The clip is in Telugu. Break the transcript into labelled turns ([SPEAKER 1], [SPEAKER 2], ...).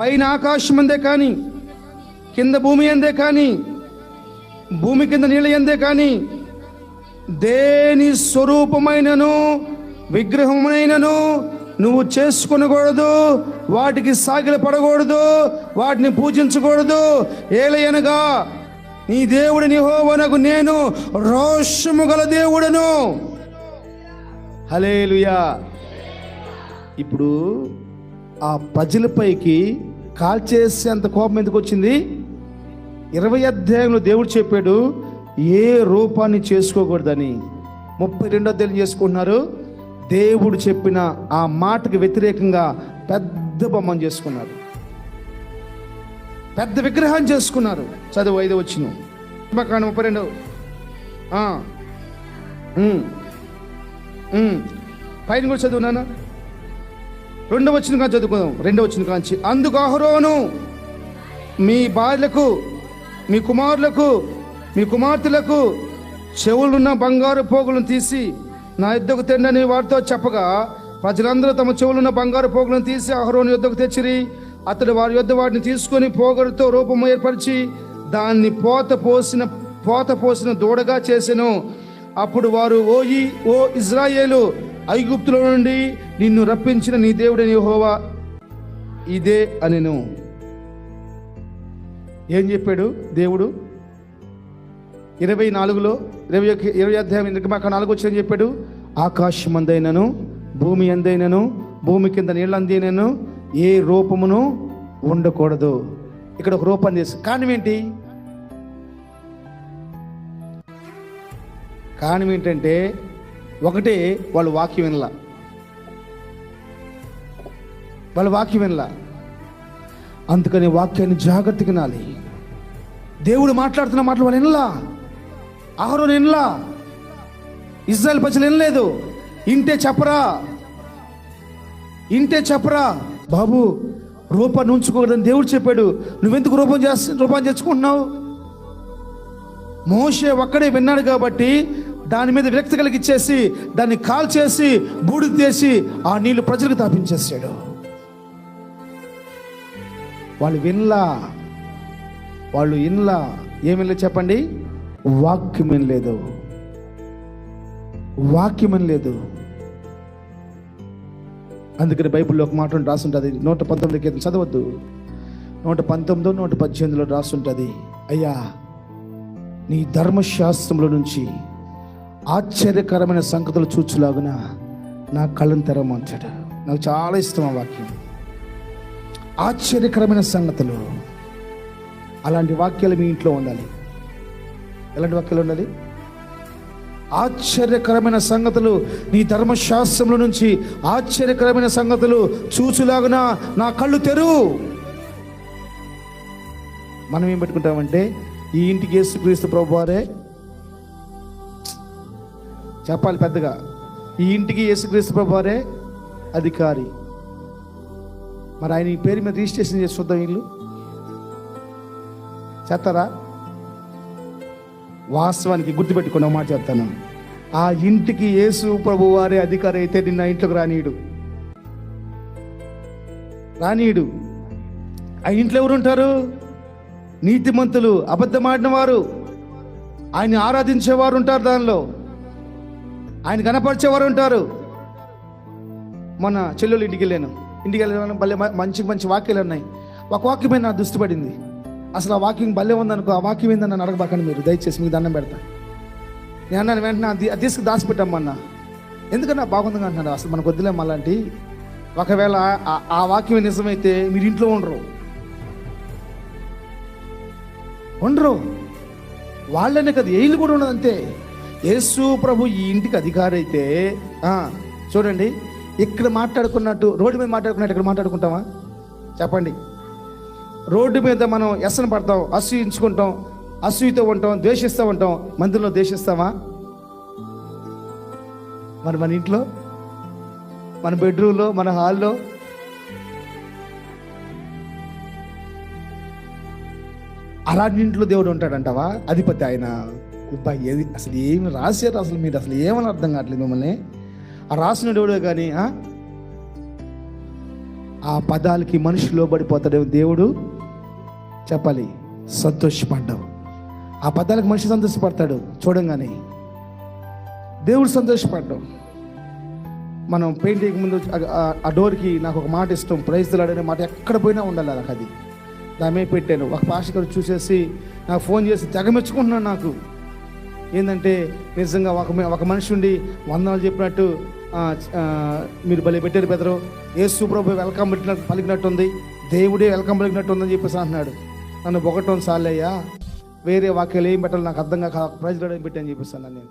[SPEAKER 1] పైన ఆకాశం అందే కానీ కింద భూమి అందే కానీ భూమి కింద నీళ్ళ అందే కానీ దేని స్వరూపమైనను విగ్రహమైనను నువ్వు చేసుకునకూడదు వాటికి సాగిల పడకూడదు వాటిని పూజించకూడదు. ఏలయనగా నీ దేవుడు నిహోవనకు నేను రోషము గల దేవుడను. హలేలుయా ఇప్పుడు ఆ ప్రజలపైకి కాల్చేసేంత కోపం ఎందుకు వచ్చింది? ఇరవై అధ్యాయంలో దేవుడు చెప్పాడు ఏ రూపాన్ని చేసుకోకూడదని. ముప్పై రెండో అధ్యాయం చేసుకుంటున్నారు? దేవుడు చెప్పిన ఆ మాటకు వ్యతిరేకంగా పెద్ద బొమ్మను చేసుకున్నారు. పెద్ద విగ్రహం చేసుకున్నారు. చదువు ఐదు వచ్చిన ముప్పై రెండు. పైన కూడా చదువు నాన్న. రెండవ వచ్చిన కాంచి చదువుకుందాం. రెండవ వచ్చిన కాంచి. అందుకు అహరోను మీ భార్యలకు మీ కుమారులకు మీ కుమార్తెలకు చెవులున్న బంగారు పోగులను తీసి నా యుద్ధకు తెండని వారితో చెప్పగా ప్రజలందరూ తమ చెవులున్న బంగారు పోగులను తీసి అహరోను యుద్ధకు తెచ్చిరి. అతడు వారి యొద్ద వాటిని తీసుకొని పోగరుతో రూపం ఏర్పరిచి దాన్ని పోత పోసిన పోత పోసిన దూడగా చేసెను. అప్పుడు వారు ఓయి ఓ ఇజ్రాయేలు ఐగుప్తులో నుండి నిన్ను రప్పించిన నీ దేవుడని యెహోవా ఇదే అనెను. ఏం చెప్పాడు దేవుడు? ఇరవై నాలుగులో ఇరవై ఒక ఇరవై అధ్యాయం నిర్గమాక నాలుగు వచ్చిన చెప్పాడు? ఆకాశం అందైనను భూమి అందైనను భూమి కింద నీళ్ళు అందైనను ఏ రూపమును ఉండకూడదు. ఇక్కడ ఒక రూపం చేసి కారణం ఏంటి? కారణం ఏంటంటే ఒకటే వాళ్ళు వాక్యం వినలా. వాళ్ళ వాక్యం వినలా. అందుకని వాక్యాన్ని జాగ్రత్తగా వినాలి. దేవుడు మాట్లాడుతున్న మాటలు వాళ్ళు వినలా. ఆహారం వినలా. ఇజ్రాయల్ ప్రజలు వినలేదు. ఇంటే చెప్పరా. ఇంటే చెప్పరా. బాబు రూపాన్ని ఉంచుకోకూడదని దేవుడు చెప్పాడు. నువ్వెందుకు రూపం చేస్తా రూపం తెచ్చుకుంటున్నావు? మోషే ఒక్కడే విన్నాడు కాబట్టి దాని మీద విరక్తి కలిగిచ్చేసి దాన్ని కాల్చేసి బూడిద తీసి ఆ నీళ్ళు ప్రజలకు తాపించేసాడు వాళ్ళు వినలా వాళ్ళు ఇన్లా ఏమి లేదు చెప్పండి? వాక్యమేం లేదు వాక్యమేం లేదు అందుకని బైబిల్లో ఒక మాట రాసుంటుంది నూట పంతొమ్మిది క్రితం చదవద్దు. నూట పంతొమ్మిదో నూట పద్దెనిమిదిలో రాసుంటుంది అయ్యా నీ ధర్మశాస్త్రంలో నుంచి ఆశ్చర్యకరమైన సంగతులు చూచులాగున నా కళ్ళను తెరమంచాడు నాకు చాలా ఇష్టం ఆ వాక్యం. ఆశ్చర్యకరమైన సంగతులు. అలాంటి వాక్యాలు మీ ఇంట్లో ఉండాలి. ఎలాంటి వాక్యాలు ఉండాలి? ఆశ్చర్యకరమైన సంగతులు నీ ధర్మశాస్త్రంలో నుంచి ఆశ్చర్యకరమైన సంగతులు చూచులాగున నా కళ్ళు తెరు. మనం ఏం పెట్టుకుంటామంటే ఈ ఇంటికి యేసుక్రీస్తు ప్రభువారే వారే చెప్పాలి పెద్దగా. ఈ ఇంటికి యేసుక్రీస్తు ప్రభువారే అధికారి. మరి ఆయన ఈ పేరు మీద రిజిస్ట్రేషన్ చేసి చూద్దాం వీళ్ళు. చేస్తారా? వాస్తవానికి గుర్తుపెట్టుకున్న మాట చెప్తాను. ఆ ఇంటికి యేసు ప్రభు వారే అధికారి అయితే నిన్న ఇంట్లోకి రానీయుడు. రానీయుడు. ఆ ఇంట్లో ఎవరు ఉంటారు? నీతిమంతులు అబద్ధమాడిన వారు. ఆయన ఆరాధించేవారు ఉంటారు దానిలో. ఆయన కనపరిచేవారు ఉంటారు. మొన్న చెల్లెలు ఇంటికి వెళ్ళాను. ఇంటికి వెళ్ళాను భలే మంచి మంచి వాక్యాలు ఉన్నాయి. ఒక వాక్యం నా దృష్టి పడింది. అసలు ఆ వాక్యం భలే ఉందనుకో ఆ వాక్యం ఏందని నన్ను అడగబాకండి మీరు. దయచేసి మీకు దండం పెడతా. నేను అన్నాను వెంటనే అది తీసుకు దాచిపెట్టమ్మన్నా ఎందుకన్నా బాగుంది అంటున్నాడు అసలు మనకు వద్దులే మళ్ళంటి ఒకవేళ ఆ- ఆ వాక్యం నిజమైతే మీరు ఇంట్లో ఉండరు. ఉండరు. వాళ్ళనే కదా ఏళ్ళు కూడా ఉండదు అంతే యేసు ప్రభు ఈ ఇంటికి అధికారి అయితే చూడండి ఇక్కడ మాట్లాడుకున్నట్టు రోడ్డు మీద మాట్లాడుకున్నట్టు ఇక్కడ మాట్లాడుకుంటామా? చెప్పండి. రోడ్డు మీద మనం ఎసన పడతాం అసూయించుకుంటాం అసూయతో ఉంటాం ద్వేషిస్తూ ఉంటాం మందిరంలో ద్వేషిస్తామా? మరి మన ఇంట్లో మన బెడ్రూమ్లో మన హాల్లో? అలాంటి ఇంట్లో దేవుడు ఉంటాడంటావా? అధిపతి ఆయన. అబ్బా, ఏది? అసలు ఏమి రాశారు? అసలు మీరు అసలు ఏమని అర్థం కావట్లేదు మిమ్మల్ని? ఆ రాసిన దేవుడే కానీ ఆ? పదాలకి మనిషి లోబడిపోతాడేమో దేవుడు. చెప్పాలి. సంతోషపడ్డావు. ఆ పదాలకు మనిషి సంతోషపడతాడు. చూడంగానే. దేవుడు సంతోషపడ్డాం మనం పెయింటింగ్ ముందు ఆ- డోర్కి నాకు ఒక మాట ఇష్టం. ప్రైజ్ అనే మాట ఎక్కడ పోయినా ఉండాలి నాకు అది. దాని మీద పెట్టాను. ఒక పాస్టర్ చూసేసి నాకు ఫోన్ చేసి తెగ మెచ్చుకుంటున్నాను నాకు. ఏంటంటే నిజంగా ఒక మ- ఒక మనిషి ఉండి వందనాలు చెప్పినట్టు మీరు భలే పెట్టారు బెదరు యేసు ప్రభు వెల్కమ్ పెట్టినట్టు పలికినట్టు ఉంది దేవుడే వెల్కమ్ పలికినట్టు ఉందని చెప్పేసి అంటున్నాడు. నన్ను పొగటం సాలయ్యా వేరే వాక్యాలు ఏం పెట్టాలి నాకు అర్థం కాక ప్రైజ్ పెట్టని పెట్టాను అన్నాను నేను.